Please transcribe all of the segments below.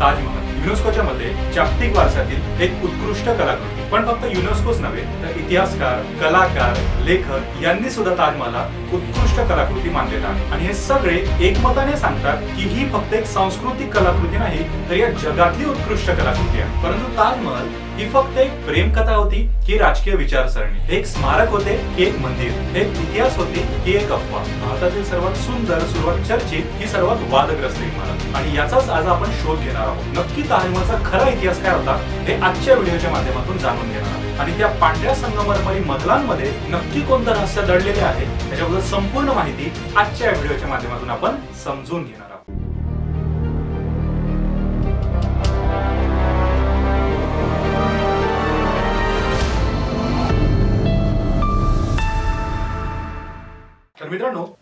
ताजमहल. युनेस्कोच्या मते जागतिक वारसातील एक उत्कृष्ट कलाकृती. पण फक्त युनेस्कोच नव्हे तर इतिहासकार कलाकार लेखक यांनी सुद्धा ताजमहाला उत्कृष्ट कलाकृती मानलेला आहे. आणि हे सगळे एकमताने सांगतात की ही फक्त एक सांस्कृतिक कलाकृती नाही तर या जगातली उत्कृष्ट कलाकृती आहे. परंतु ताजमहल ही फक्त एक प्रेमकथा होती की राजकीय विचारसरणी. हे एक स्मारक होते की एक मंदिर. हे एक इतिहास होती की एक अफवा. भारतातील सर्वात सुंदर सर्वात चर्चित ही सर्वात वादग्रस्त इमारत. आणि याचाच आज आपण शोध घेणार आहोत. नक्की ताजमहलचा खरा इतिहास काय होता हे आजच्या व्हिडिओच्या माध्यमातून जाणून घेणार आहोत. आणि त्या पांढऱ्या संगमरमरी मजलांमध्ये नक्की कोणतं रहस्य दडलेले आहे त्याच्याबद्दल संपूर्ण माहिती आजच्या व्हिडिओच्या माध्यमातून आपण समजून घेणार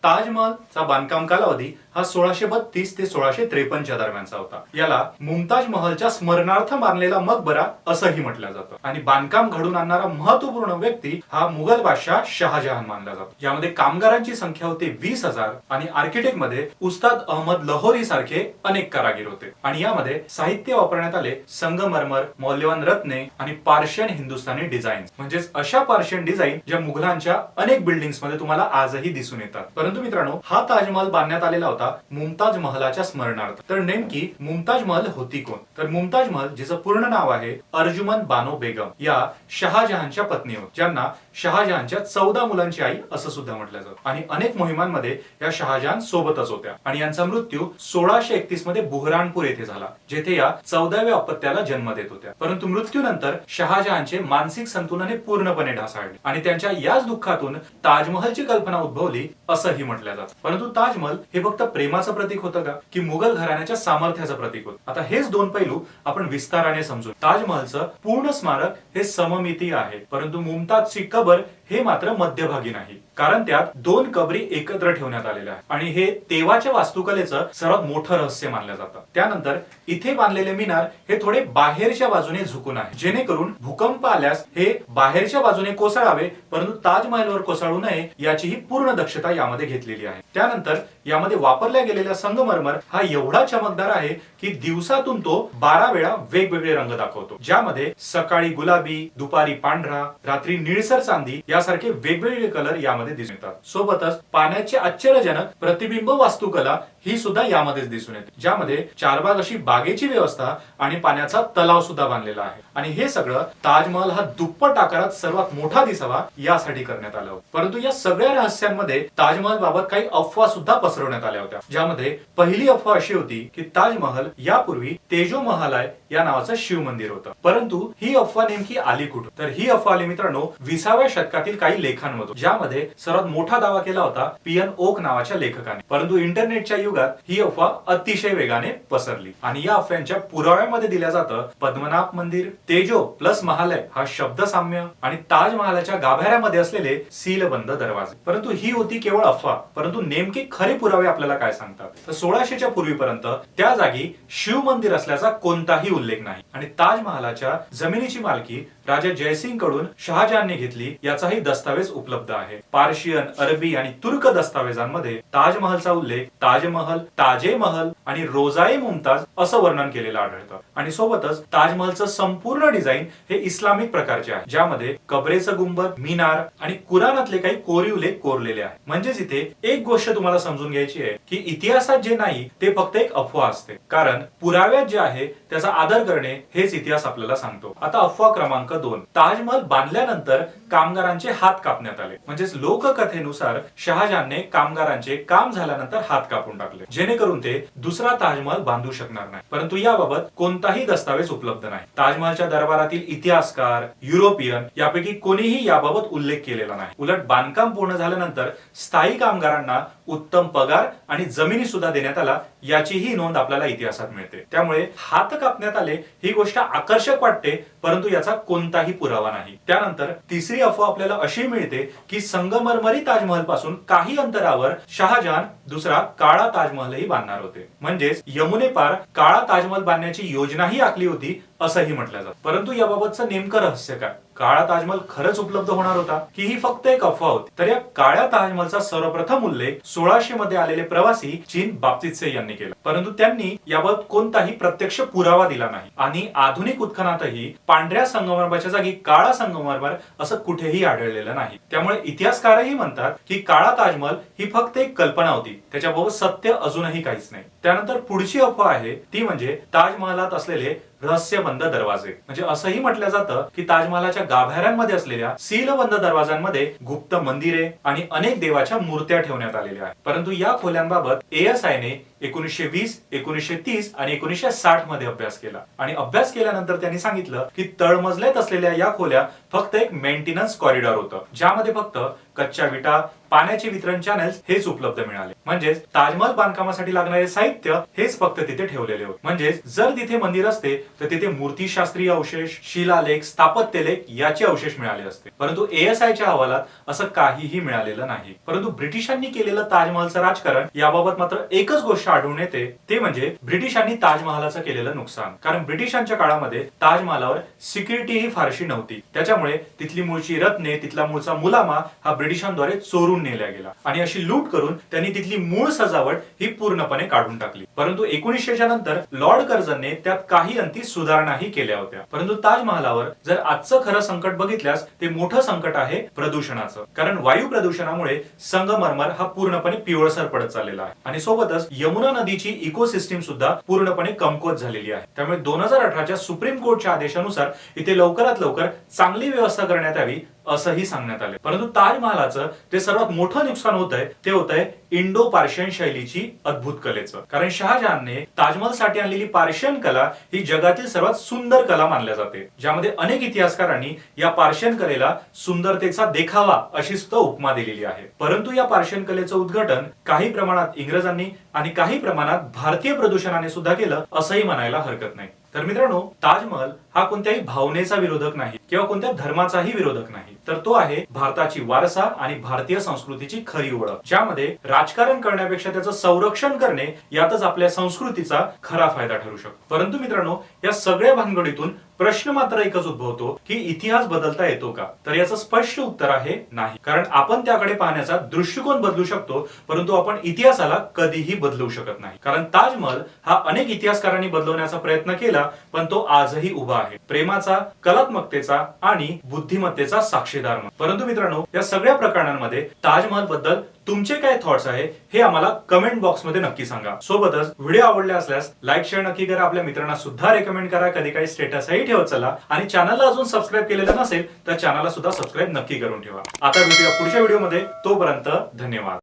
ताजमहलचा बांधकाम कालावधी हा सोळाशे बत्तीस ते सोळाशे त्रेपन्नच्या दरम्यानचा होता. याला मुमताज महलच्या स्मरणार्थ मानलेला मकबरा असंही म्हटलं जातं. आणि बांधकाम घडून आणणारा महत्त्वपूर्ण व्यक्ती हा मुघल बादशाह शहाजहान मानला जातो. यामध्ये कामगारांची संख्या होती वीस हजार आणि आर्किटेक्टमध्ये उस्ताद अहमद लहोरी सारखे अनेक कारागीर होते. आणि यामध्ये साहित्य वापरण्यात आले संगमरमर मौल्यवान रत्ने आणि पार्शियन हिंदुस्थानी डिझाईन म्हणजेच अशा पार्शियन डिझाईन ज्या मुघलांच्या अनेक बिल्डिंग्समध्ये तुम्हाला आजही दिसून येतात. परंतु मित्रांनो हा ताजमहल बांधण्यात आलेला होता मुमताज महलाच्या स्मरणार्थ. तर नेमकी मुमताज महल होती कोण? तर मुमताज महल जिचं पूर्ण नाव आहे अर्जुमन बानो बेगम या शहाजहानच्या पत्नी होत ज्यांना शहाजहानच्या चौदा मुलांची आई असं सुद्धा म्हटलं जातं. आणि अनेक मोहिमांमध्ये या शहाजहान सोबतच होत्या. आणि यांचा मृत्यू सोळाशे एकतीसमध्ये बुहरानपूर येथे झाला जेथे या चौदाव्या अपत्याला जन्म देत होत्या. परंतु मृत्यूनंतर शहाजहानचे मानसिक संतुलन हे पूर्णपणे ढासाळले. आणि त्यांच्या याच दुःखातून ताजमहलची कल्पना उद्भवली असंही म्हंटल जात परंतु ताजमहल हे फक्त प्रेमाचं प्रतीक होतं का? की मुघल घराण्याच्या सामर्थ्याचं प्रतीक होतं? आता हेच दोन पैलू आपण विस्ताराने समजू. ताजमहलचं पूर्ण स्मारक हे सममिती आहे. परंतु मुमताजची कबर हे मात्र मध्यभागी नाही. कारण त्यात दोन कबरी एकत्र ठेवण्यात आलेल्या आहेत. आणि हे तेव्हाच्या वास्तुकलेचं सर्वात मोठं रहस्य मानलं जातं. त्यानंतर इथे बांधलेले मिनार हे थोडे बाहेरच्या बाजूने झुकून आहे जेणेकरून भूकंप आल्यास हे बाहेरच्या बाजूने कोसळावे परंतु ताजमहलवर कोसळू नये याची ही पूर्ण दक्षता यामध्ये घेतलेली आहे. त्यानंतर यामध्ये वापरल्या गेलेला संगमरमर हा एवढा चमकदार आहे की दिवसातून तो बारा वेळा वेगवेगळे रंग दाखवतो. ज्यामध्ये सकाळी गुलाबी दुपारी पांढरा रात्री निळसर चांदी यासारखे वेगवेगळे कलर यामध्ये दिसून येतात. सोबतच पाण्याचे आश्चर्यजनक प्रतिबिंब वास्तुकला ही सुद्धा यामध्येच दिसून येते ज्यामध्ये चारबाग अशी बागेची व्यवस्था आणि पाण्याचा तलाव सुद्धा बांधलेला आहे. आणि हे सगळं ताजमहल हा दुप्पट आकारात सर्वात मोठा दिसावा यासाठी करण्यात आलं परंतु या सगळ्या रहस्यांमध्ये ताजमहल बाबत काही अफवा सुद्धा पसरवण्यात आल्या होत्या ज्यामध्ये पहिली अफवा अशी होती की ताजमहल यापूर्वी तेजो महालय या नावाचं शिव मंदिर होतं. परंतु ही अफवा नेमकी आली कुठं तर ही अफवा आली मित्रांनो विसाव्या शतकातील काही लेखांमधून ज्यामध्ये सर्वात मोठा दावा केला होता पी एन ओक नावाच्या लेखकाने. परंतु इंटरनेटच्या युगात ही अफवा अतिशय वेगाने पसरली. आणि या अफव्यांच्या पुराव्यामध्ये दिल्या जातं पद्मनाभ मंदिर तेजो प्लस महालय हा शब्द साम्य आणि ताजमहालाच्या गाभाऱ्यामध्ये असलेले सीलबंद दरवाजे. परंतु ही होती केवळ अफवा परंतु नेमके खरे पुरावे आपल्याला काय सांगतात? तर सोळाशेच्या पूर्वीपर्यंत त्या जागी शिव मंदिर असल्याचा कोणताही उल्लेख नाही. आणि ताजमहालाच्या जमिनीची मालकी राजा जयसिंगकडून शहाजहानने घेतली याचाही दस्तावेज उपलब्ध आहे. पार्शियन अरबी आणि तुर्क दस्तावेजांमध्ये ताजमहलचा उल्लेख ताजमहल ताजे महल आणि रोजाई मुमताज असं वर्णन केलेलं आढळतं. आणि सोबतच ताजमहलचं संपूर्ण डिझाईन हे इस्लामिक प्रकारचे आहे ज्यामध्ये कबरेचं गुंबद मिनार आणि कुराणातले काही कोरीव लेख कोरलेले आहे. म्हणजेच इथे एक गोष्ट तुम्हाला समजून घ्यायची आहे की इतिहासात जे नाही ते फक्त एक अफवा असते. कारण पुराव्यात जे आहे त्याचा आदर करणे हेच इतिहास आपल्याला सांगतो. आता अफवा क्रमांक दोन. ताजमहल बांधल्यानंतर कामगारांचे हात कापण्यात आले. म्हणजेच लोककथेनुसार शहाजहानने कामगारांचे काम झाल्यानंतर हात कापून टाकले. जेणेकरून ते दुसरा ताजमहल बांधू शकणार नाही. परंतु याबाबत कोणताही दस्तावेज उपलब्ध नाही. ताजमहलच्या दरबारातील इतिहासकार युरोपियन यापैकी कोणीही याबाबत उल्लेख केलेला नाही. उलट बांधकाम पूर्ण झाल्यानंतर स्थायी कामगारांना उत्तम पगार आणि जमिनी सुद्धा देण्यात आला याचीही नोंद आपल्याला इतिहासात मिळते. त्यामुळे हात कापण्यात आले ही गोष्ट आकर्षक वाटते परंतु याचा कोणताही पुरावा नाही. त्यानंतर तिसरी अफवा आपल्याला अशी मिळते की संगमरमरी ताजमहलपासून काही अंतरावर शहाजहान दुसरा काळा ताजमहलही बांधणार होते. म्हणजेच यमुने पार काळा ताजमहल बांधण्याची योजनाही आखली होती असंही म्हटलं जातं. परंतु याबाबतचं नेमकं रहस्य काय? काळा ताजमहल खरंच उपलब्ध होणार होता की ही फक्त एक अफवा होती? तर या काळ्या ताजमहलचा सर्वप्रथम उल्लेख सोळाशे मध्ये आलेले प्रवासी चीन बाप्तित्से यांनी केला. परंतु त्यांनी याबाबत कोणताही प्रत्यक्ष पुरावा दिला नाही. आणि आधुनिक उत्खनातही पांढऱ्या संगमरबाच्या जागी काळा संगमरमर असं कुठेही आढळलेलं नाही. त्यामुळे इतिहासकारही म्हणतात की काळा ताजमहल ही फक्त एक कल्पना होती. त्याच्याबाबत सत्य अजूनही काहीच नाही. त्यानंतर पुढची अफवा आहे ती म्हणजे ताजमहालात असलेले रहस्यबंद दरवाजे. म्हणजे असंही म्हटलं जातं की ताजमहालाच्या गाभाऱ्यांमध्ये असलेल्या सीलबंद दरवाजांमध्ये गुप्त मंदिरे आणि अनेक देवाच्या मूर्त्या ठेवण्यात आलेल्या आहेत. परंतु या खोल्यांबाबत एएसआय ने एकोणीसशे वीस एकोणीसशे तीस आणि एकोणीसशे साठमध्ये अभ्यास केला. आणि अभ्यास केल्यानंतर त्यांनी सांगितलं की तळमजल्यात असलेल्या या खोल्या फक्त एक मेंटेनन्स कॉरिडॉर होतं ज्यामध्ये फक्त कच्च्या विटा पाण्याचे वितरण चॅनेल हेच उपलब्ध मिळाले. म्हणजेच ताजमहल बांधकामासाठी लागणारे साहित्य हेच फक्त तिथे ठेवलेले होते. म्हणजेच जर तिथे मंदिर असते तर तिथे मूर्तीशास्त्रीय अवशेष शिलालेख स्थापत्यलेख याचे अवशेष मिळाले असते. परंतु एएसआयच्या अहवालात असं काहीही मिळालेलं नाही. परंतु ब्रिटिशांनी केलेलं ताजमहलचं राजकारण याबाबत मात्र एकच गोष्ट आढळून येते. ते म्हणजे ब्रिटिशांनी ताजमहालाचं केलेलं नुकसान. कारण ब्रिटिशांच्या काळामध्ये ताजमहालावर सिक्युरिटी ही फारशी नव्हती. त्याच्यामुळे तिथली मूळची रत्ने तिथला मूळचा मुलामा हा ब्रिटिशांद्वारे चोरून नेल्या गेला. आणि अशी लूट करून त्यांनी तिथली मूळ सजावट ही पूर्णपणे काढून टाकली. परंतु एकोणीसशेच्या नंतर लॉर्ड कर्जनने त्यात काही अंती सुधारणाही केल्या होत्या. परंतु ताजमहालावर जर आजचं खरं संकट बघितल्यास ते मोठं संकट आहे प्रदूषणाचं. कारण वायू प्रदूषणामुळे संगमरमर हा पूर्णपणे पिवळसर पडत चाललेला आहे. आणि सोबतच यमुना नदीची इकोसिस्टीम सुद्धा पूर्णपणे कमकुवत झालेली आहे. त्यामुळे दोन हजार अठराच्या सुप्रीम कोर्टच्या आदेशानुसार इथे लवकरात लवकर चांगली व्यवस्था करण्यात यावी असंही सांगण्यात आले. परंतु ताजमहालाचं ते सर्वात मोठं नुकसान होत आहे ते होत आहे इंडो पार्शियन शैलीची अद्भुत कलेचं. कारण शहाजहानने ताजमहलसाठी आणलेली पार्शियन कला ही जगातील सर्वात सुंदर कला मानल्या जाते. ज्यामध्ये अनेक इतिहासकारांनी या पार्शियन कलेला सुंदरतेचा देखावा अशी सुद्धा उपमा दिलेली आहे. परंतु या पार्शियन कलेचं उद्घाटन काही प्रमाणात इंग्रजांनी आणि काही प्रमाणात भारतीय प्रदूषणाने सुद्धा केलं असंही म्हणायला हरकत नाही. तर मित्रांनो ताजमहल हा कोणत्याही भावनेचा विरोधक नाही किंवा कोणत्या धर्माचाही विरोधक नाही. तर तो आहे भारताची वारसा आणि भारतीय संस्कृतीची खरी ओळख ज्यामध्ये राजकारण करण्यापेक्षा त्याचं संरक्षण करणे यातच आपल्या संस्कृतीचा खरा फायदा ठरू शकतो. परंतु मित्रांनो या सगळ्या भानगडीतून प्रश्न मात्र एकच उद्भवतो की इतिहास बदलता येतो का? तर याचं स्पष्ट उत्तर आहे नाही. कारण आपण त्याकडे पाहण्याचा दृष्टिकोन बदलू शकतो परंतु आपण इतिहासाला कधीही बदलू शकत नाही. कारण ताजमहल हा अनेक इतिहासकारांनी बदलवण्याचा प्रयत्न केला पण तो आजही उभा आहे. प्रेमाचा कलात्मकतेचा आणि बुद्धिमत्तेचा साक्षीदार म्हणून. परंतु मित्रांनो या सगळ्या प्रकरणांमध्ये ताजमहलबद्दल तुमचे काय थॉट्स आहे हे आम्हाला कमेंट बॉक्समध्ये नक्की सांगा. सोबतच व्हिडिओ आवडले असल्यास लाईक शेअर नक्की करा. आपल्या मित्रांना सुद्धा रेकमेंड करा. कधी काही स्टेटसही ठेवत चला. आणि चॅनलला अजून सबस्क्राईब केलेलं नसेल तर चॅनलला सुद्धा सबस्क्राईब नक्की करून ठेवा. आता भेटूया पुढच्या व्हिडिओमध्ये तोपर्यंत धन्यवाद.